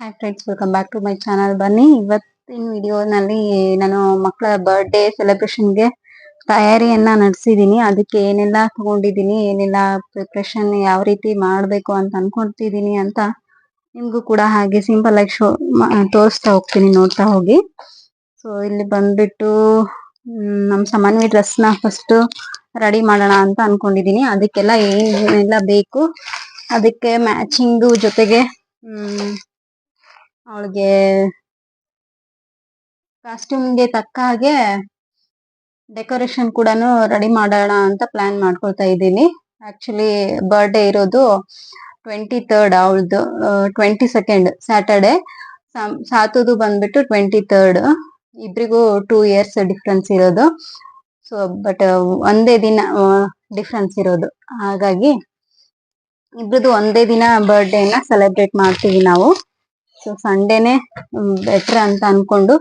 Hi friends welcome back to my channel ಬನ್ನಿ, ಇವತ್ತಿನ ವಿಡಿಯೋನಲ್ಲಿ ನಾನು ಮಕ್ಕಳ ಬರ್ಡೇ ಸೆಲೆಬ್ರೇಷನ್ಗೆ ತಯಾರಿಯನ್ನ ನಡೆಸಿದ್ದೀನಿ ಅದಕ್ಕೆ ಏನೆಲ್ಲ ತಗೊಂಡಿದ್ದೀನಿ ಏನೆಲ್ಲ ಪ್ರಿಪ್ರೇಷನ್ ಯಾವ ರೀತಿ ಮಾಡಬೇಕು ಅಂತ ಅನ್ಕೊಂತಿದ್ದೀನಿ ಅಂತ ನಿಮಗೂ ಕೂಡ ಹಾಗೆ ಸಿಂಪಲ್ ಆಗಿ ಶೋ ತೋರಿಸ್ತಾ ಹೋಗ್ತೀನಿ, ನೋಡ್ತಾ ಹೋಗಿ. ಸೊ ಇಲ್ಲಿ ಬಂದ್ಬಿಟ್ಟು ನಮ್ಮ ಸಾಮಾನ್ಯ ಡ್ರೆಸ್ನ ಫಸ್ಟ್ ರೆಡಿ ಮಾಡೋಣ ಅಂತ ಅನ್ಕೊಂಡಿದ್ದೀನಿ ಅದಕ್ಕೆಲ್ಲ ಏನೆಲ್ಲ ಬೇಕು, ಅದಕ್ಕೆ ಮ್ಯಾಚಿಂಗು ಜೊತೆಗೆ ಅವಳಿಗೆ ಕಾಸ್ಟ್ಯೂಮ್ಗೆ ತಕ್ಕ ಹಾಗೆ ಡೆಕೋರೇಷನ್ ಕೂಡ ರೆಡಿ ಮಾಡೋಣ ಅಂತ ಪ್ಲಾನ್ ಮಾಡ್ಕೊಳ್ತಾ ಇದ್ದೀನಿ. ಆಕ್ಚುಲಿ ಬರ್ಡೇ ಇರೋದು ಟ್ವೆಂಟಿ ತರ್ಡ್ ಅವಳದು ಟ್ವೆಂಟಿ ಸೆಕೆಂಡ್ ಸ್ಯಾಟರ್ಡೆ ಸಾತುದು ಬಂದ್ಬಿಟ್ಟು ಟ್ವೆಂಟಿ ತರ್ಡ್ ಇಬ್ರಿಗೂ ಟೂ ಇಯರ್ಸ್ ಡಿಫ್ರೆನ್ಸ್ ಇರೋದು. ಸೊ ಬಟ್ ಒಂದೇ ದಿನ ಡಿಫ್ರೆನ್ಸ್ ಇರೋದು. ಹಾಗಾಗಿ ಇಬ್ರದ್ದು ಒಂದೇ ದಿನ ಬರ್ಡೇನ ಸೆಲೆಬ್ರೇಟ್ ಮಾಡ್ತೀವಿ ನಾವು. ಸೊ ಸಂಡೇನೆ ಬೆಟರ್ ಅಂತ ಅನ್ಕೊಂಡು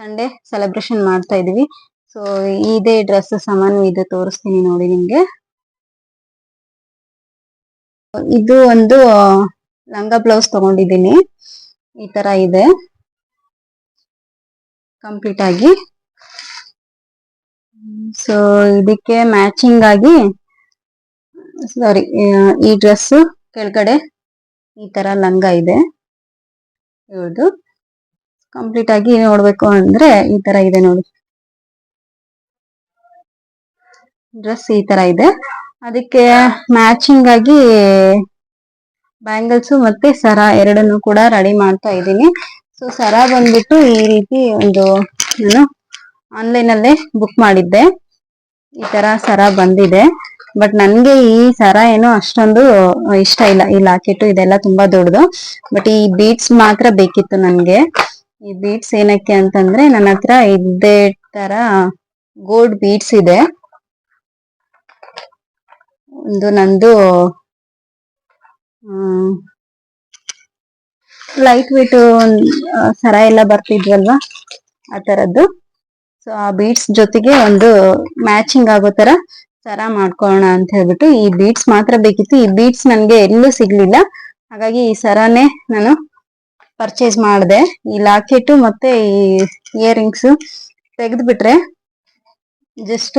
ಸಂಡೇ ಸೆಲೆಬ್ರೇಷನ್ ಮಾಡ್ತಾ ಇದೀವಿ. ಸೊ ಇದೇ ಡ್ರೆಸ್ ಸಾಮಾನು ಇದೆ ತೋರಿಸ್ತೀನಿ ನೋಡಿ ನಿಮ್ಗೆ. ಇದು ಒಂದು ಲಂಗ ಬ್ಲೌಸ್ ತಗೊಂಡಿದ್ದೀನಿ. ಈ ತರ ಇದೆ. ಕಂಪ್ಲೀಟ್ ಆಗಿ. ಸೊ ಇದಕ್ಕೆ ಮ್ಯಾಚಿಂಗ್ ಆಗಿ ಸಾರಿ ಈ ಡ್ರೆಸ್ ಕೆಳಗಡೆ ಈ ತರ ಲಂಗ ಇದೆ. ಇವ್ರದ್ದು ಕಂಪ್ಲೀಟ್ ಆಗಿ ನೋಡ್ಬೇಕು ಅಂದ್ರೆ ಈ ತರ ಇದೆ ನೋಡಿ. ಡ್ರೆಸ್ ಈ ತರ ಇದೆ. ಅದಕ್ಕೆ ಮ್ಯಾಚಿಂಗ್ ಆಗಿ ಬ್ಯಾಂಗಲ್ಸ್ ಮತ್ತೆ ಸರ ಎರಡನ್ನು ಕೂಡ ರೆಡಿ ಮಾಡ್ತಾ ಇದ್ದೀನಿ. ಸೊ ಸರ ಬಂದ್ಬಿಟ್ಟು ಈ ರೀತಿ ಒಂದು ನಾನು ಆನ್ಲೈನ್ ಅಲ್ಲೇ ಬುಕ್ ಮಾಡಿದ್ದೆ. ಈ ತರ ಸರ ಬಂದಿದೆ. ಬಟ್ ನನ್ಗೆ ಈ ಸರ ಏನು ಅಷ್ಟೊಂದು ಇಷ್ಟ ಇಲ್ಲ. ಈ ಲಾಕೆಟ್ ಇದೆಲ್ಲ ತುಂಬಾ ದೊಡ್ಡದು. ಬಟ್ ಈ ಬೀಟ್ಸ್ ಮಾತ್ರ ಬೇಕಿತ್ತು ನನ್ಗೆ. ಈ ಬೀಟ್ಸ್ ಏನಕ್ಕೆ ಅಂತಂದ್ರೆ ನನ್ನ ಹತ್ರ ಇದೇ ತರ ಗೋಲ್ಡ್ ಬೀಟ್ಸ್ ಇದೆ. ಒಂದು ನಂದು ಲೈಟ್ ವೇಟ್ ಸರ ಎಲ್ಲ ಬರ್ತಿದ್ವಲ್ವಾ? ಆ ತರದ್ದು. ಸೊ ಆ ಬೀಟ್ಸ್ ಜೊತೆಗೆ ಒಂದು ಮ್ಯಾಚಿಂಗ್ ಆಗೋ ತರ ಸರ ಮಾಡ್ಕೊಳ್ಳೋಣ ಅಂತ ಹೇಳ್ಬಿಟ್ಟು ಈ ಬೀಟ್ಸ್ ಮಾತ್ರ ಬೇಕಿತ್ತು. ಈ ಬೀಟ್ಸ್ ನನ್ಗೆ ಎಲ್ಲೂ ಸಿಗ್ಲಿಲ್ಲ. ಹಾಗಾಗಿ ಈ ಸರಾನೇ ನಾನು ಪರ್ಚೇಸ್ ಮಾಡಿದೆ. ಈ ಲಾಕೆಟ್ ಮತ್ತೆ ಈ ಇಯರಿಂಗ್ಸ್ ತೆಗೆದು ಬಿಟ್ರೆ ಜಸ್ಟ್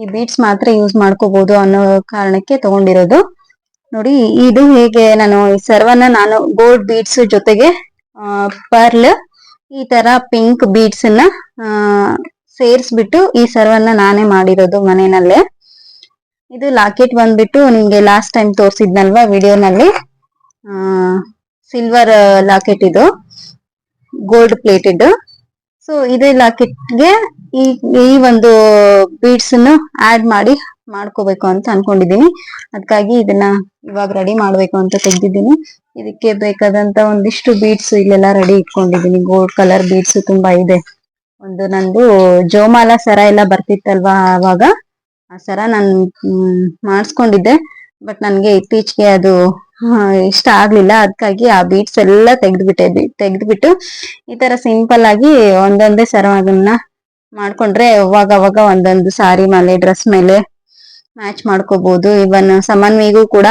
ಈ ಬೀಟ್ಸ್ ಮಾತ್ರ ಯೂಸ್ ಮಾಡ್ಕೋಬಹುದು ಅನ್ನೋ ಕಾರಣಕ್ಕೆ ತಗೊಂಡಿರೋದು. ನೋಡಿ, ಇದು ಹೇಗೆ ನಾನು ಈ ಸರ್ವನ್ನ ನಾನು ಗೋಲ್ಡ್ ಬೀಡ್ಸ್ ಜೊತೆಗೆ ಪರ್ಲ್ ಈ ತರ ಪಿಂಕ್ ಬೀಡ್ಸ್ ಅನ್ನ ಸೇರಿಸ್ಬಿಟ್ಟು ಈ ಸರ್ವನ್ನ ನಾನೇ ಮಾಡಿರೋದು ಮನೆಯಲ್ಲೇ. ಇದು ಲಾಕೆಟ್ ಬಂದ್ಬಿಟ್ಟು ನಿಮ್ಗೆ ಲಾಸ್ಟ್ ಟೈಮ್ ತೋರಿಸಿದ್ನಲ್ವಾ ವಿಡಿಯೋನಲ್ಲಿ? ಸಿಲ್ವರ್ ಲಾಕೆಟ್ ಇದು. ಗೋಲ್ಡ್ ಪ್ಲೇಟೆಡ್ ಸೊ ಇದೇ ಲಾಕೆಟ್ಗೆ ಈ ಈ ಒಂದು ಬೀಡ್ಸ್ ಅನ್ನು ಆಡ್ ಮಾಡಿ ಮಾಡ್ಕೋಬೇಕು ಅಂತ ಅನ್ಕೊಂಡಿದೀನಿ ಅದಕ್ಕಾಗಿ ಇದನ್ನ ಇವಾಗ ರೆಡಿ ಮಾಡ್ಬೇಕು ಅಂತ ತೆಗ್ದಿದ್ದೀನಿ. ಇದಕ್ಕೆ ಬೇಕಾದಂತ ಒಂದಿಷ್ಟು ಬೀಡ್ಸ್ ಇಲ್ಲೆಲ್ಲ ರೆಡಿ ಇಟ್ಕೊಂಡಿದೀನಿ ಗೋಲ್ಡ್ ಕಲರ್ ಬೀಡ್ಸ್ ತುಂಬಾ ಇದೆ. ಒಂದು ನಂದು ಜೋಮಾಲ ಸರ ಎಲ್ಲ ಬರ್ತಿತ್ತಲ್ವಾ ಆವಾಗ? ಆ ಸರ ನಾನು ಮಾಡಿಸ್ಕೊಂಡಿದ್ದೆ. ಬಟ್ ನನಗೆ ಇತ್ತೀಚೆಗೆ ಅದು ಇಷ್ಟ ಆಗ್ಲಿಲ್ಲ. ಅದಕ್ಕಾಗಿ ಆ ಬೀಟ್ಸ್ ಎಲ್ಲ ತೆಗೆದ್ಬಿಟ್ಟೆ, ತೆಗೆದ್ಬಿಟ್ಟು ಈ ತರ ಸಿಂಪಲ್ ಆಗಿ ಒಂದೊಂದೇ ಸರ ಅದನ್ನ ಮಾಡ್ಕೊಂಡ್ರೆ ಅವಾಗ ಅವಾಗ ಒಂದೊಂದು ಸಾರಿ ಮೇಲೆ ಡ್ರೆಸ್ ಮೇಲೆ ಮ್ಯಾಚ್ ಮಾಡ್ಕೋಬಹುದು ಇವನ್ ಸಮನ್ವಿಗೂ ಕೂಡ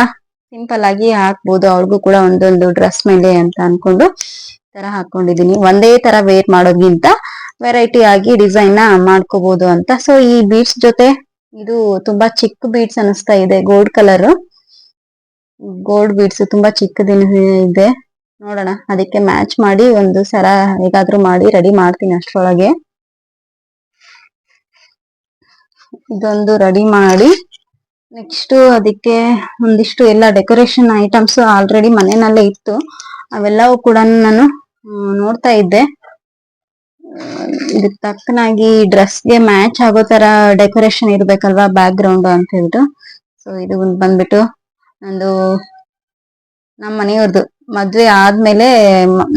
ಸಿಂಪಲ್ ಆಗಿ ಹಾಕ್ಬೋದು. ಅವ್ರಿಗೂ ಕೂಡ ಒಂದೊಂದು ಡ್ರೆಸ್ ಮೇಲೆ ಅಂತ ಅನ್ಕೊಂಡು ತರ ಹಾಕೊಂಡಿದೀನಿ ಒಂದೇ ತರ ವೇರ್ ಮಾಡೋದ್ಗಿಂತ ವೆರೈಟಿ ಆಗಿ ಡಿಸೈನ್ನ ಮಾಡ್ಕೋಬಹುದು ಅಂತ. ಸೊ ಈ ಬೀಟ್ಸ್ ಜೊತೆ ಇದು ತುಂಬಾ ಚಿಕ್ಕ ಬೀಡ್ಸ್ ಅನಿಸ್ತಾ ಇದೆ ಗೋಲ್ಡ್ ಕಲರ್ ಗೋಲ್ಡ್ ಬೀಡ್ಸ್ ತುಂಬಾ ಚಿಕ್ಕದಿನ ಇದೆ. ನೋಡೋಣ, ಅದಕ್ಕೆ ಮ್ಯಾಚ್ ಮಾಡಿ ಒಂದು ಸರ ಹೇಗಾದ್ರೂ ಮಾಡಿ ರೆಡಿ ಮಾಡ್ತೀನಿ ಅಷ್ಟರೊಳಗೆ. ಇದೊಂದು ರೆಡಿ ಮಾಡಿ ನೆಕ್ಸ್ಟ್ ಅದಕ್ಕೆ ಒಂದಿಷ್ಟು ಎಲ್ಲ ಡೆಕೋರೇಷನ್ ಐಟಮ್ಸ್ ಆಲ್ರೆಡಿ ಮನೆಯಲ್ಲೇ ಇತ್ತು. ಅವೆಲ್ಲವೂ ಕೂಡ ನಾನು ನೋಡ್ತಾ ಇದ್ದೆ. ಇದಕ್ ತಕ್ಕನಾಗಿ ಡ್ರೆಸ್ಗೆ ಮ್ಯಾಚ್ ಆಗೋ ತರ ಡೆಕೋರೇಷನ್ ಇರ್ಬೇಕಲ್ವಾ ಬ್ಯಾಕ್ ಗ್ರೌಂಡ್ ಅಂತ ಹೇಳ್ಬಿಟ್ಟು. ಸೊ ಇದು ಬಂದ್ಬಿಟ್ಟು ನಂದು ನಮ್ಮ ಮನೆಯವ್ರದ್ದು ಮದ್ವೆ ಆದ್ಮೇಲೆ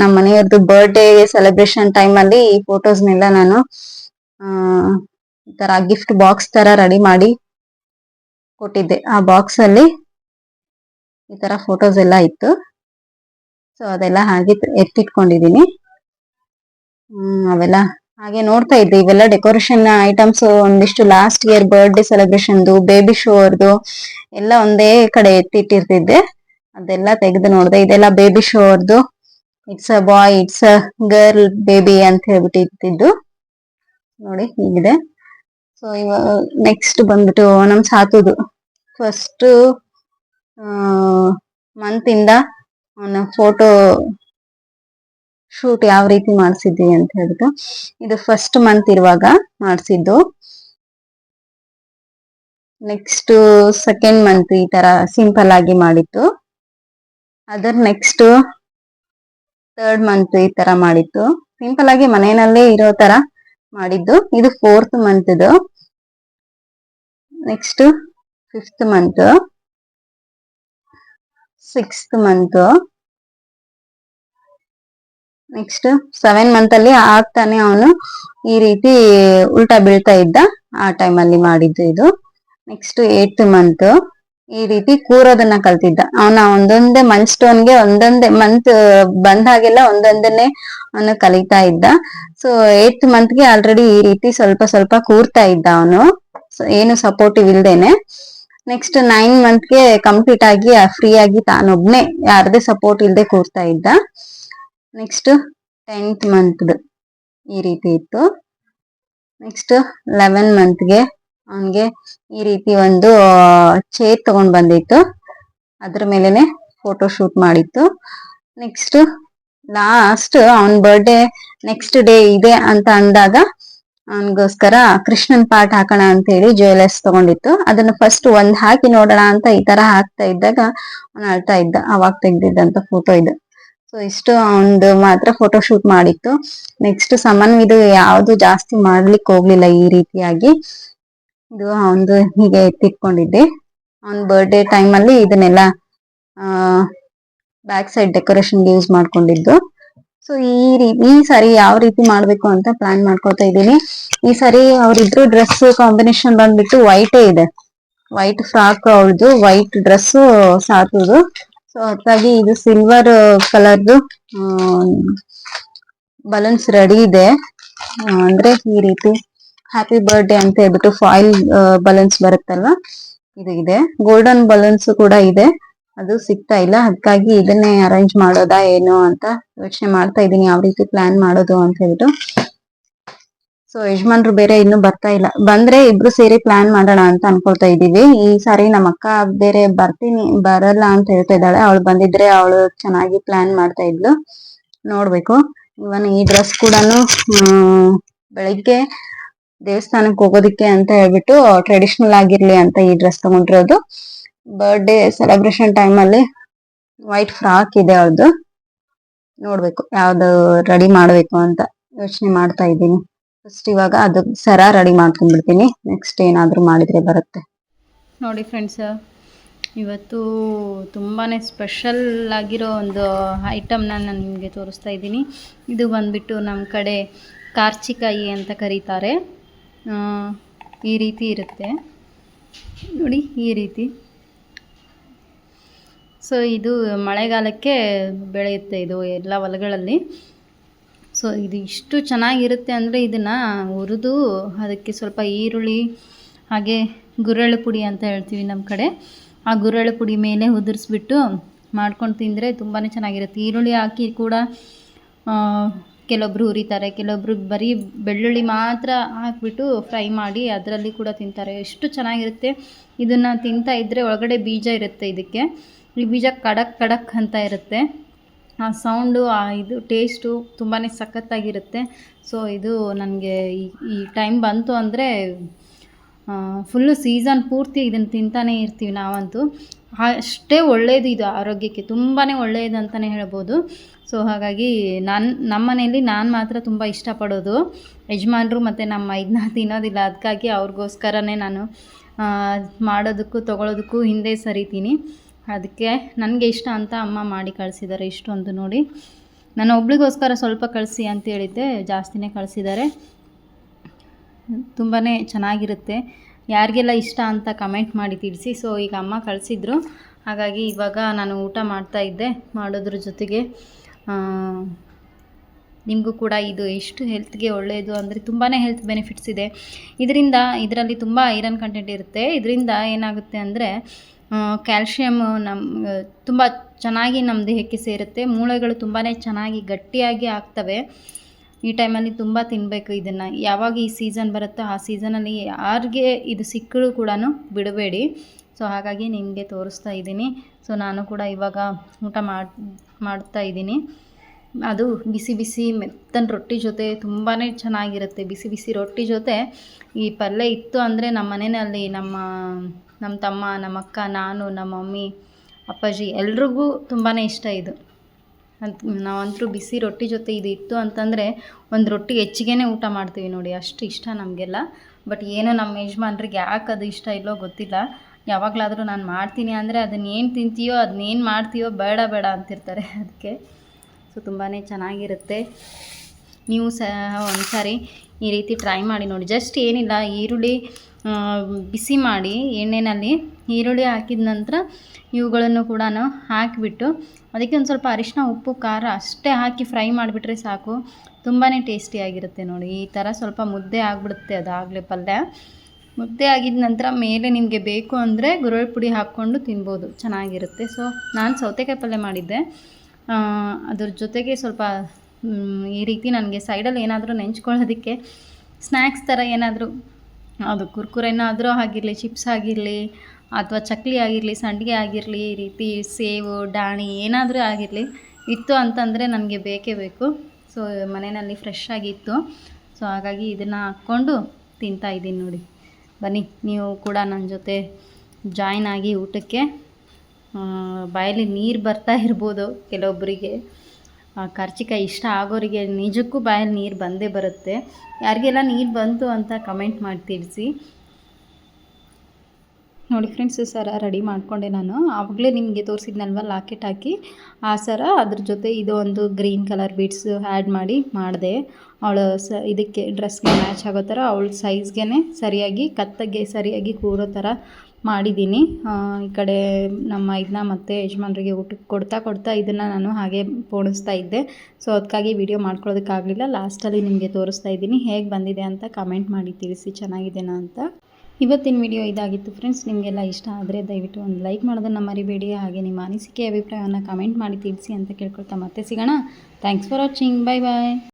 ನಮ್ಮ ಮನೆಯವ್ರದ್ದು ಬರ್ಡೇ ಸೆಲೆಬ್ರೇಷನ್ ಟೈಮ್ ಅಲ್ಲಿ ಈ ಫೋಟೋಸ್ನೆಲ್ಲ ನಾನು ಈ ತರ ಗಿಫ್ಟ್ ಬಾಕ್ಸ್ ತರ ರೆಡಿ ಮಾಡಿ ಕೊಟ್ಟಿದ್ದೆ. ಆ ಬಾಕ್ಸ್ ಅಲ್ಲಿ ಈ ತರ ಫೋಟೋಸ್ ಎಲ್ಲ ಇತ್ತು. ಸೊ ಅದೆಲ್ಲ ಹಾಗೆ ಎತ್ತಿಟ್ಕೊಂಡಿದೀನಿ ಹ್ಮ್, ಅವೆಲ್ಲ ಹಾಗೆ ನೋಡ್ತಾ ಇದ್ದೆ. ಇವೆಲ್ಲ ಡೆಕೋರೇಷನ್ ಐಟಮ್ಸ್ ಒಂದಿಷ್ಟು ಲಾಸ್ಟ್ ಇಯರ್ ಬರ್ಡೇ ಸೆಲೆಬ್ರೇಷನ್ದು ಬೇಬಿ ಶೋರ್ದು ಎಲ್ಲ ಒಂದೇ ಕಡೆ ಎತ್ತಿಟ್ಟಿರ್ತಿದ್ದೆ ಅದೆಲ್ಲ ತೆಗೆದು ನೋಡಿದೆ. ಇದೆಲ್ಲ baby ಶೋರ್ದು it's a boy it's a girl baby ಅಂತ ಹೇಳ್ಬಿಟ್ಟು ನೋಡಿ ಹೀಗಿದೆ. ಸೊ ಇವಾಗ ನೆಕ್ಸ್ಟ್ ಬಂದ್ಬಿಟ್ಟು ನಮ್ ಸಾತುದು. ಫಸ್ಟ್ ಮಂತ್ ಇಂದ ಅವನ ಫೋಟೋ ಶೂಟ್ ಯಾವ ರೀತಿ ಮಾಡಿಸಿದ್ವಿ ಅಂತ ಹೇಳ್ಬಿಟ್ಟು ಇದು ಫಸ್ಟ್ ಮಂತ್ ಇರುವಾಗ ಮಾಡಿಸಿದ್ದು. ನೆಕ್ಸ್ಟ್ ಸೆಕೆಂಡ್ ಮಂತ್ ಈ ತರ ಸಿಂಪಲ್ ಆಗಿ ಮಾಡಿತ್ತು. ಅದರ್ ನೆಕ್ಸ್ಟ್ ಥರ್ಡ್ ಮಂತ್ ಈ ತರ ಮಾಡಿತ್ತು. ಸಿಂಪಲ್ ಆಗಿ ಮನೆಯಲ್ಲೇ ಇರೋ ತರ ಮಾಡಿದ್ದು. ಇದು ಫೋರ್ತ್ ಮಂತ್ ಇದು. Next fifth month sixth month next seven month ಅಲ್ಲಿ ಆಗ್ತಾನೆ ಅವನು. ಈ ರೀತಿ ಉಲ್ಟಾ ಬೀಳ್ತಾ ಇದ್ದ. ಆ ಟೈಮ್ ಅಲ್ಲಿ ಮಾಡಿದ್ದು ಇದು. ನೆಕ್ಸ್ಟ್ ಏಟ್ ಮಂತ್ ಈ ರೀತಿ ಕೂರೋದನ್ನ ಕಲ್ತಿದ್ದ. ಅವನ ಒಂದೊಂದೇ ಮಂತ್ ಸ್ಟೋನ್ಗೆ ಒಂದೊಂದೇ ಮಂತ್ ಬಂದಾಗೆಲ್ಲ ಒಂದೊಂದನ್ನೇ ಅವನು ಕಲಿತಾ ಇದ್ದ. ಸೊ ಏತ್ ಮಂತ್ಗೆ ಆಲ್ರೆಡಿ ಈ ರೀತಿ ಸ್ವಲ್ಪ ಸ್ವಲ್ಪ ಕೂರ್ತಾ ಇದ್ದ ಅವನು. ಏನು ಸಪೋರ್ಟಿವ್ ಇಲ್ದೇನೆ. ನೆಕ್ಸ್ಟ್ ನೈನ್ ಮಂತ್ಗೆ ಕಂಪ್ಲೀಟ್ ಆಗಿ ಫ್ರೀ ಆಗಿ ತಾನೊಬ್ನೇ. ಯಾರದೇ ಸಪೋರ್ಟ್ ಇಲ್ದೆ ಕೂರ್ತಾ ಇದ್ದ. ನೆಕ್ಸ್ಟ್ ಟೆಂತ್ ಮಂತ್ದು ಈ ರೀತಿ ಇತ್ತು. ನೆಕ್ಸ್ಟ್ ಲೆವೆನ್ ಮಂತ್ಗೆ ಅವನಿಗೆ ಈ ರೀತಿ ಒಂದು ಚೇರ್ ತಗೊಂಡ್ ಬಂದಿತ್ತು. ಅದ್ರ ಮೇಲೆನೆ ಫೋಟೋ ಶೂಟ್ ಮಾಡಿತ್ತು. ನೆಕ್ಸ್ಟ್ ಲಾಸ್ಟ್ ಅವನ್ ಬರ್ಡೇ ನೆಕ್ಸ್ಟ್ ಡೇ ಇದೆ ಅಂತ ಅಂದಾಗ ಅವನಿಗೋಸ್ಕರ ಕೃಷ್ಣನ್ ಪಾರ್ಟ್ ಹಾಕೋಣ ಅಂತ ಹೇಳಿ ಜ್ಯುವೆಲರ್ಸ್ ತಗೊಂಡಿತ್ತು. ಅದನ್ನ ಫಸ್ಟ್ ಒಂದ್ ಹಾಕಿ ನೋಡೋಣ ಅಂತ ಈ ತರ ಹಾಕ್ತಾ ಇದ್ದಾಗ ಅವನ ಅಳ್ತಾ ಇದ್ದ. ಅವಾಗ ತೆಗ್ದಿದ್ದಂತ ಫೋಟೋ ಇದು. ಸೊ ಇಷ್ಟು ಒಂದು ಮಾತ್ರ ಫೋಟೋ ಶೂಟ್ ಮಾಡಿತ್ತು. ನೆಕ್ಸ್ಟ್ ಸಮನ್ ಇದು ಯಾವುದು ಜಾಸ್ತಿ ಮಾಡ್ಲಿಕ್ಕೆ ಹೋಗ್ಲಿಲ್ಲ ಈ ರೀತಿಯಾಗಿ. ಇದು ಅವನ್ದು ಹೀಗೆ ಎತ್ತಿಟ್ಕೊಂಡಿದ್ದೆ ಅವನ್ ಬರ್ಡೇ ಟೈಮ್ ಅಲ್ಲಿ ಇದನ್ನೆಲ್ಲ ಬ್ಯಾಕ್ ಸೈಡ್ ಡೆಕೋರೇಷನ್ ಯೂಸ್ ಮಾಡ್ಕೊಂಡಿದ್ದು. ಸೊ ಈ ರೀತಿ ಈ ಸಾರಿ ಯಾವ ರೀತಿ ಮಾಡ್ಬೇಕು ಅಂತ ಪ್ಲಾನ್ ಮಾಡ್ಕೊತಾ ಇದ್ದೀನಿ. ಈ ಸಾರಿ ಅವ್ರಿಬ್ರು ಡ್ರೆಸ್ ಕಾಂಬಿನೇಷನ್ ಬಂದ್ಬಿಟ್ಟು ವೈಟೇ ಇದೆ. ವೈಟ್ ಫ್ರಾಕ್ ಅವಳದು ವೈಟ್ ಡ್ರೆಸ್ ಸಾಕುದು ಸೊ ಹಾಗಾಗಿ ಇದು ಸಿಲ್ವರ್ ಕಲರ್ದು ಬಲೂನ್ಸ್ ರೆಡಿ ಇದೆ. ಅಂದ್ರೆ ಈ ರೀತಿ ಹ್ಯಾಪಿ ಬರ್ಡೇ ಅಂತ ಹೇಳ್ಬಿಟ್ಟು ಫಾಯಿಲ್ ಬಲೂನ್ಸ್ ಬರುತ್ತಲ್ವಾ? ಇದು ಇದೆ. ಗೋಲ್ಡನ್ ಬಲೂನ್ಸ್ ಕೂಡ ಇದೆ. ಅದು ಸಿಗ್ತಾ ಇಲ್ಲ. ಅದಕ್ಕಾಗಿ ಇದನ್ನೇ ಅರೇಂಜ್ ಮಾಡೋದಾ, ಏನು ಅಂತ ಯೋಚನೆ ಮಾಡ್ತಾ ಇದ್ದೀನಿ. ಯಾವ ರೀತಿ ಪ್ಲಾನ್ ಮಾಡೋದು ಅಂತ ಹೇಳ್ಬಿಟ್ಟು. ಸೊ ಯಜಮಾನ್ರು ಬೇರೆ ಇನ್ನು ಬರ್ತಾ ಇಲ್ಲ. ಬಂದ್ರೆ ಇಬ್ರು ಸೇರಿ ಪ್ಲಾನ್ ಮಾಡೋಣ ಅಂತ ಅನ್ಕೊಳ್ತಾ ಇದೀವಿ ಈ ಸಾರಿ ನಮ್ಮ ಅಕ್ಕ ಬೇರೆ ಬರ್ತೀನಿ, ಬರಲ್ಲ ಅಂತ ಹೇಳ್ತಾ ಇದ್ದಾಳೆ. ಅವಳು ಬಂದಿದ್ರೆ ಅವಳು ಚೆನ್ನಾಗಿ ಪ್ಲಾನ್ ಮಾಡ್ತಾ ಇದ್ಲು. ನೋಡ್ಬೇಕು. ಇವನ್ ಈ ಡ್ರೆಸ್ ಕೂಡ ಬೆಳಿಗ್ಗೆ ದೇವಸ್ಥಾನಕ್ಕೆ ಹೋಗೋದಿಕ್ಕೆ ಅಂತ ಹೇಳ್ಬಿಟ್ಟು ಟ್ರೆಡಿಷನಲ್ ಆಗಿರ್ಲಿ ಅಂತ ಈ ಡ್ರೆಸ್ ತಗೊಂಡಿರೋದು. ಬರ್ಡೇ ಸೆಲೆಬ್ರೇಷನ್ ಟೈಮ್ ಅಲ್ಲಿ ವೈಟ್ ಫ್ರಾಕ್ ಇದೆ ಅವ್ರದ್ದು ನೋಡ್ಬೇಕು ಯಾವ್ದು ರೆಡಿ ಮಾಡ್ಬೇಕು ಅಂತ ಯೋಚನೆ ಮಾಡ್ತಾ ಇದ್ದೀನಿ. ಫಸ್ಟ್ ಇವಾಗ ಅದು ಸರ ರೆಡಿ ಮಾಡ್ಕೊಂಡ್ಬಿಡ್ತೀನಿ. ನೆಕ್ಸ್ಟ್ ಏನಾದರೂ ಮಾಡಿದರೆ ಬರುತ್ತೆ. ನೋಡಿ ಫ್ರೆಂಡ್ಸ್ ಇವತ್ತು ತುಂಬಾ ಸ್ಪೆಷಲ್ ಆಗಿರೋ ಒಂದು ಐಟಮ್ನ ನಾನು ನಿಮಗೆ ತೋರಿಸ್ತಾ ಇದ್ದೀನಿ. ಇದು ಬಂದುಬಿಟ್ಟು ನಮ್ಮ ಕಡೆ ಕಾರ್ಚಿಕಾಯಿ ಅಂತ ಕರೀತಾರೆ. ಈ ರೀತಿ ಇರುತ್ತೆ. ನೋಡಿ, ಈ ರೀತಿ. ಸೊ ಇದು ಮಳೆಗಾಲಕ್ಕೆ ಬೆಳೆಯುತ್ತೆ ಇದು ಎಲ್ಲ ಹೊಲಗಳಲ್ಲಿ. ಸೊ ಇದು ಇಷ್ಟು ಚೆನ್ನಾಗಿರುತ್ತೆ ಅಂದರೆ ಇದನ್ನು ಹುರಿದು ಅದಕ್ಕೆ ಸ್ವಲ್ಪ ಈರುಳ್ಳಿ, ಹಾಗೆ ಗುರೆಳ್ಳು ಪುಡಿ ಅಂತ ಹೇಳ್ತೀವಿ ನಮ್ಮ ಕಡೆ. ಆ ಗುರೆಳ್ಳು ಪುಡಿ ಮೇಲೆ ಉದುರಿಸ್ಬಿಟ್ಟು ಮಾಡ್ಕೊಂಡು ತಿಂದರೆ ತುಂಬಾ ಚೆನ್ನಾಗಿರುತ್ತೆ. ಈರುಳ್ಳಿ ಹಾಕಿ ಕೂಡ ಕೆಲವೊಬ್ರು ಹುರಿತಾರೆ, ಕೆಲವೊಬ್ರು ಬರೀ ಬೆಳ್ಳುಳ್ಳಿ ಮಾತ್ರ ಹಾಕ್ಬಿಟ್ಟು ಫ್ರೈ ಮಾಡಿ ಅದರಲ್ಲಿ ಕೂಡ ತಿಂತಾರೆ. ಎಷ್ಟು ಚೆನ್ನಾಗಿರುತ್ತೆ. ಇದನ್ನು ತಿಂತಾ ಇದ್ದರೆ ಒಳಗಡೆ ಬೀಜ ಇರುತ್ತೆ ಇದಕ್ಕೆ. ಈ ಬೀಜ ಕಡಕ್ ಕಡಕ್ ಅಂತ ಇರುತ್ತೆ. ಆ ಸೌಂಡು, ಆ ಇದು ಟೇಸ್ಟು ತುಂಬಾ ಸಖತ್ತಾಗಿರುತ್ತೆ. ಸೊ, ಇದು ನನಗೆ ಈ ಟೈಮ್ ಬಂತು ಅಂದರೆ ಫುಲ್ಲು ಸೀಸನ್ ಪೂರ್ತಿ ಇದನ್ನು ತಿಂತಾನೇ ಇರ್ತೀವಿ ನಾವಂತೂ. ಅಷ್ಟೇ ಒಳ್ಳೆಯದು ಇದು ಆರೋಗ್ಯಕ್ಕೆ ತುಂಬಾ ಒಳ್ಳೆಯದು ಅಂತಲೇ ಹೇಳ್ಬೋದು. ಸೊ, ಹಾಗಾಗಿ ನಾನು ನಮ್ಮ ಮನೆಯಲ್ಲಿ ನಾನು ಮಾತ್ರ ತುಂಬ ಇಷ್ಟಪಡೋದು. ಯಜಮಾನ್ರು ಮತ್ತು ನಮ್ಮ ಇದನ್ನ ತಿನ್ನೋದಿಲ್ಲ ಅದಕ್ಕಾಗಿ ಅವ್ರಿಗೋಸ್ಕರನೇ ನಾನು ಮಾಡೋದಕ್ಕೂ, ತೊಗೊಳೋದಕ್ಕೂ ಹಿಂದೆ ಸರಿತೀನಿ. ಅದಕ್ಕೆ ನನಗೆ ಇಷ್ಟ ಅಂತ ಅಮ್ಮ ಮಾಡಿ ಕಳಿಸಿದ್ದಾರೆ ಇಷ್ಟೊಂದು ನೋಡಿ. ನಾನು ಒಬ್ಳಿಗೋಸ್ಕರ ಸ್ವಲ್ಪ ಕಳಿಸಿ ಅಂತ ಹೇಳಿದ್ದೆ, ಜಾಸ್ತಿನೇ ಕಳಿಸಿದ್ದಾರೆ. ತುಂಬಾ ಚೆನ್ನಾಗಿರುತ್ತೆ. ಯಾರಿಗೆಲ್ಲ ಇಷ್ಟ ಅಂತ ಕಮೆಂಟ್ ಮಾಡಿ ತಿಳಿಸಿ. ಸೊ ಈಗ ಅಮ್ಮ ಕಳಿಸಿದ್ರು. ಹಾಗಾಗಿ ಇವಾಗ ನಾನು ಊಟ ಮಾಡ್ತಾ ಇದ್ದೆ, ಮಾಡೋದ್ರ ಜೊತೆಗೆ. ನಿಮಗೂ ಕೂಡ ಇದು ಎಷ್ಟು ಹೆಲ್ತ್ಗೆ ಒಳ್ಳೆಯದು ಅಂದರೆ ತುಂಬಾ ಹೆಲ್ತ್ ಬೆನಿಫಿಟ್ಸ್ ಇದೆ. ಇದರಿಂದ, ಇದರಲ್ಲಿ ತುಂಬ ಐರನ್ ಕಂಟೆಂಟ್ ಇರುತ್ತೆ. ಇದರಿಂದ ಏನಾಗುತ್ತೆ ಅಂದರೆ ಕ್ಯಾಲ್ಶಿಯಮ್ ನಮ್ಮ ತುಂಬ ಚೆನ್ನಾಗಿ ನಮ್ಮ ದೇಹಕ್ಕೆ ಸೇರುತ್ತೆ. ಮೂಳೆಗಳು ತುಂಬಾ ಚೆನ್ನಾಗಿ ಗಟ್ಟಿಯಾಗಿ ಆಗ್ತವೆ. ಈ ಟೈಮಲ್ಲಿ ತುಂಬ ತಿನ್ನಬೇಕು ಇದನ್ನು. ಯಾವಾಗ ಈ ಸೀಸನ್ ಬರುತ್ತೋ ಆ ಸೀಸನಲ್ಲಿ ಯಾರಿಗೆ ಇದು ಸಿಕ್ಕಲು ಕೂಡ ಬಿಡಬೇಡಿ. ಸೊ, ಹಾಗಾಗಿ ನಿಮಗೆ ತೋರಿಸ್ತಾ ಇದ್ದೀನಿ. ಸೊ, ನಾನು ಕೂಡ ಇವಾಗ ಊಟ ಮಾಡಿ, ಮಾಡ್ತಾ ಇದ್ದೀನಿ. ಅದು ಬಿಸಿ ಬಿಸಿ ಮೆತ್ತನ ರೊಟ್ಟಿ ಜೊತೆ ತುಂಬಾ ಚೆನ್ನಾಗಿರುತ್ತೆ. ಬಿಸಿ ಬಿಸಿ ರೊಟ್ಟಿ ಜೊತೆ ಈ ಪಲ್ಯ ಇತ್ತು ಅಂದರೆ ನಮ್ಮ ಮನೆಯಲ್ಲಿ ನಮ್ಮ ನಮ್ಮ ತಮ್ಮ ನಮ್ಮ ಅಕ್ಕ, ನಾನು ನಮ್ಮ ಮಮ್ಮಿ, ಅಪ್ಪಾಜಿ ಎಲ್ರಿಗೂ ತುಂಬಾ ಇಷ್ಟ ಇದು. ಅಂತ ನಾವಂತರೂ ಬಿಸಿ ರೊಟ್ಟಿ ಜೊತೆ ಇದು ಇತ್ತು ಅಂತಂದರೆ ಒಂದು ರೊಟ್ಟಿ ಹೆಚ್ಚಿಗೆ ಊಟ ಮಾಡ್ತೀವಿ ನೋಡಿ, ಅಷ್ಟು ಇಷ್ಟ ನಮಗೆಲ್ಲ. ಬಟ್ ಏನೋ ನಮ್ಮ ಯಜಮಾನ್ರಿಗೆ ಯಾಕೆ ಅದು ಇಷ್ಟ ಇಲ್ಲೋ ಗೊತ್ತಿಲ್ಲ. ಯಾವಾಗಲಾದರೂ ನಾನು ಮಾಡ್ತೀನಿ ಅಂದರೆ ಅದನ್ನ ಏನು ತಿಂತೀಯೋ ಅದನ್ನೇನು ಮಾಡ್ತೀಯೋ ಬೇಡ ಬೇಡ ಅಂತಿರ್ತಾರೆ ಅದಕ್ಕೆ. ಸೊ ತುಂಬಾ ಚೆನ್ನಾಗಿರುತ್ತೆ. ನೀವು ಸಹ ಒಂದ್ಸಾರಿ ಈ ರೀತಿ ಟ್ರೈ ಮಾಡಿ ನೋಡಿ. ಜಸ್ಟ್ ಏನಿಲ್ಲ, ಈರುಳ್ಳಿ ಬಿಸಿ ಮಾಡಿ ಎಣ್ಣೆಯಲ್ಲಿ ಈರುಳ್ಳಿ ಹಾಕಿದ ನಂತರ ಇವುಗಳನ್ನು ಕೂಡ ಹಾಕಿಬಿಟ್ಟು ಅದಕ್ಕೆ ಒಂದು ಸ್ವಲ್ಪ ಅರಿಶಿನ, ಉಪ್ಪು, ಖಾರ ಅಷ್ಟೇ ಹಾಕಿ ಫ್ರೈ ಮಾಡಿಬಿಟ್ರೆ ಸಾಕು. ತುಂಬಾ ಟೇಸ್ಟಿಯಾಗಿರುತ್ತೆ ನೋಡಿ. ಈ ಥರ ಸ್ವಲ್ಪ ಮುದ್ದೆ ಆಗಿಬಿಡುತ್ತೆ ಅದಾಗಲೇ ಪಲ್ಯ. ಮುದ್ದೆ ಆಗಿದ ನಂತರ ಮೇಲೆ ನಿಮಗೆ ಬೇಕು ಅಂದರೆ ಗುರಳ್ ಪುಡಿ ಹಾಕ್ಕೊಂಡು ತಿನ್ಬೋದು. ಚೆನ್ನಾಗಿರುತ್ತೆ. ಸೊ, ನಾನು ಸೌತೆಕಾಯಿ ಪಲ್ಯ ಮಾಡಿದ್ದೆ. ಅದ್ರ ಜೊತೆಗೆ ಸ್ವಲ್ಪ ಈ ರೀತಿ ನನಗೆ ಸೈಡಲ್ಲಿ ಏನಾದರೂ ನೆಂಚ್ಕೊಳ್ಳೋದಕ್ಕೆ ಸ್ನ್ಯಾಕ್ಸ್ ಥರ ಏನಾದರೂ ಅದು ಕುರ್ಕುರೆನಾದರೂ ಆಗಿರಲಿ ಚಿಪ್ಸ್ ಆಗಿರಲಿ, ಅಥವಾ ಚಕ್ಲಿ ಆಗಿರಲಿ, ಸಂಡಿಗೆ ಆಗಿರಲಿ, ಈ ರೀತಿ ಸೇವು ಡಾಣಿ ಏನಾದರೂ ಆಗಿರಲಿ, ಇತ್ತು ಅಂತಂದರೆ ನನಗೆ ಬೇಕೇ ಬೇಕು. ಸೊ ಮನೆಯಲ್ಲಿ ಫ್ರೆಶ್ ಆಗಿತ್ತು ಸೊ ಹಾಗಾಗಿ ಇದನ್ನು ಹಾಕ್ಕೊಂಡು ತಿಂತಾ ಇದ್ದೀನಿ ನೋಡಿ. ಬನ್ನಿ, ನೀವು ಕೂಡ ನನ್ನ ಜೊತೆ ಜಾಯ್ನ್ ಆಗಿ ಊಟಕ್ಕೆ. ಬಾಯಲ್ಲಿ ನೀರು ಬರ್ತಾ ಇರ್ಬೋದು ಕೆಲವೊಬ್ಬರಿಗೆ. ಕರ್ಚಿಕಾಯಿ ಇಷ್ಟ ಆಗೋರಿಗೆ ನಿಜಕ್ಕೂ ಬಾಯಲ್ಲಿ ನೀರು ಬಂದೇ ಬರುತ್ತೆ. ಯಾರಿಗೆಲ್ಲ ನೀರು ಬಂತು ಅಂತ ಕಮೆಂಟ್ ಮಾಡಿ ತಿಳಿಸಿ. ನೋಡಿ ಫ್ರೆಂಡ್ಸ್ ಸರ ರೆಡಿ ಮಾಡಿಕೊಂಡೆ ನಾನು. ಆವಾಗಲೇ ನಿಮಗೆ ತೋರಿಸಿದ್ನಲ್ವ ಲಾಕೆಟ್ ಹಾಕಿ. ಆ ಸರ ಅದ್ರ ಜೊತೆ ಇದು ಒಂದು ಗ್ರೀನ್ ಕಲರ್ ಬೀಡ್ಸ್ ಆ್ಯಡ್ ಮಾಡಿ ಮಾಡಿದೆ. ಅವಳು ಸ, ಇದಕ್ಕೆ ಡ್ರೆಸ್ಗೆ ಮ್ಯಾಚ್ ಆಗೋ ಥರ, ಅವಳ ಸೈಜ್ಗೆ ಸರಿಯಾಗಿ, ಕತ್ತಗೆ ಸರಿಯಾಗಿ ಕೂರೋ ಥರ ಮಾಡಿದ್ದೀನಿ. ಈ ಕಡೆ ನಮ್ಮ ಇದನ್ನ ಮತ್ತು ಯಜಮಾನ್ರಿಗೆ ಊಟಕ್ಕೆ ಕೊಡ್ತಾ ಕೊಡ್ತಾ ಇದನ್ನು ನಾನು ಹಾಗೆ ಪೋಣಿಸ್ತಾ ಇದ್ದೆ. ಸೊ ಅದಕ್ಕಾಗಿ ವಿಡಿಯೋ ಮಾಡ್ಕೊಳ್ಳೋದಕ್ಕಾಗಲಿಲ್ಲ. ಲಾಸ್ಟಲ್ಲಿ ನಿಮಗೆ ತೋರಿಸ್ತಾ ಇದ್ದೀನಿ. ಹೇಗೆ ಬಂದಿದೆ ಅಂತ ಕಮೆಂಟ್ ಮಾಡಿ ತಿಳಿಸಿ ಚೆನ್ನಾಗಿದೆನಾ ಅಂತ. ಇವತ್ತಿನ ವಿಡಿಯೋ ಇದಾಗಿತ್ತು ಫ್ರೆಂಡ್ಸ್ ನಿಮಗೆಲ್ಲ ಇಷ್ಟ ಆದರೆ ದಯವಿಟ್ಟು ಒಂದು ಲೈಕ್ ಮಾಡೋದನ್ನು ಮರಿಬೇಡಿ. ಹಾಗೆ ನಿಮ್ಮ ಅನಿಸಿಕೆ, ಅಭಿಪ್ರಾಯವನ್ನು ಕಮೆಂಟ್ ಮಾಡಿ ತಿಳಿಸಿ ಅಂತ ಕೇಳ್ಕೊಳ್ತಾ ಮತ್ತೆ ಸಿಗೋಣ. Thanks for watching bye bye